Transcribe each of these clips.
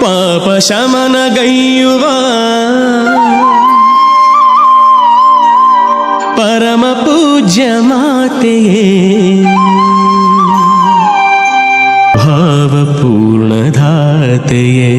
ಪಾಪ ಶಮನಗೈಯುವ ಪರಮ ಪೂಜ್ಯ ಮಾತೆಯೇ ಭಾವಪೂರ್ಣಧಾತೆಯೇ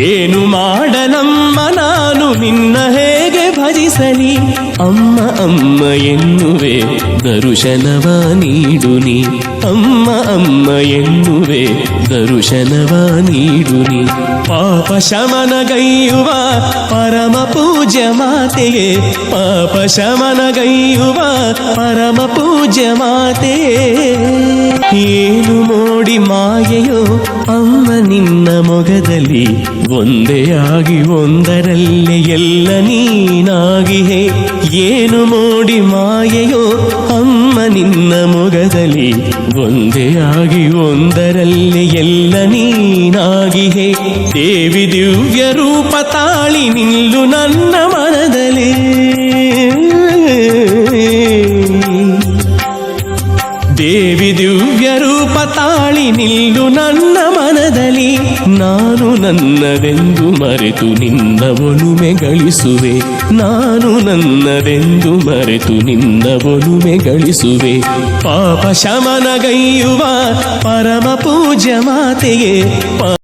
ಏನು ಮಾಡನಮ್ಮ ನಾನು ನಿನ್ನ ಹೇಗೆ ಭಜಿಸಲಿ ಅಮ್ಮ ಅಮ್ಮ ಎನ್ನುವೆ ದರುಶನವ ನೀಡು ನೀ ಅಮ್ಮ ಅಮ್ಮ ಎನ್ನುವೆ ದರುಶನವ ನೀಡು ನೀ ಪಾಪ ಶಮನಗೈಯುವ ಪರಮ ಪೂಜ್ಯ ಮಾತೆಯೇ, ಪಾಪ ಶಮನಗೈಯುವ ಪರಮ ಪೂಜ್ಯ ಮಾತೆಯೇ ಏನು ಮೋಡಿ ಮಾಯೆಯೋ, ಅಮ್ಮ ನಿನ್ನ ಮೊಗದಲ್ಲಿ ಒಂದೇ ಆಗಿ ಒಂದರಲ್ಲೇ ಎಲ್ಲ ನೀನಾಗಿಹೆ. ಏನು ಮೋಡಿ ಮಾಯೆಯೋ ನಿನ್ನ ಮೊಗದಲ್ಲಿ ಒಂದೇ ಆಗಿ ಒಂದರಲ್ಲಿ ಎಲ್ಲ ನೀನಾಗಿಹೆ ದೇವಿ ದಿವ್ಯ ರೂಪ ತಾಳಿ ನಿಲ್ಲು ನನ್ನ ಮನದಲ್ಲಿ. ದೇವಿ ದಿವ್ಯ ರೂಪ ತಾಳಿ ನಿಲ್ಲು ನನ್ನ ಮನದಲ್ಲಿ. ನಾನು ನನ್ನದೆಂದು ಮರೆತು ನಿನ್ನ ಒಲುಮೆ ಗಳಿಸುವೆ. ನಾನು ನನ್ನದೆಂದು ಮರೆತು ನಿನ್ನ ಒಲುಮೆ ಗಳಿಸುವೆ. ಪಾಪ ಶಮನಗೈಯುವ ಪರಮ ಪೂಜ್ಯ ಮಾತೆಯೇ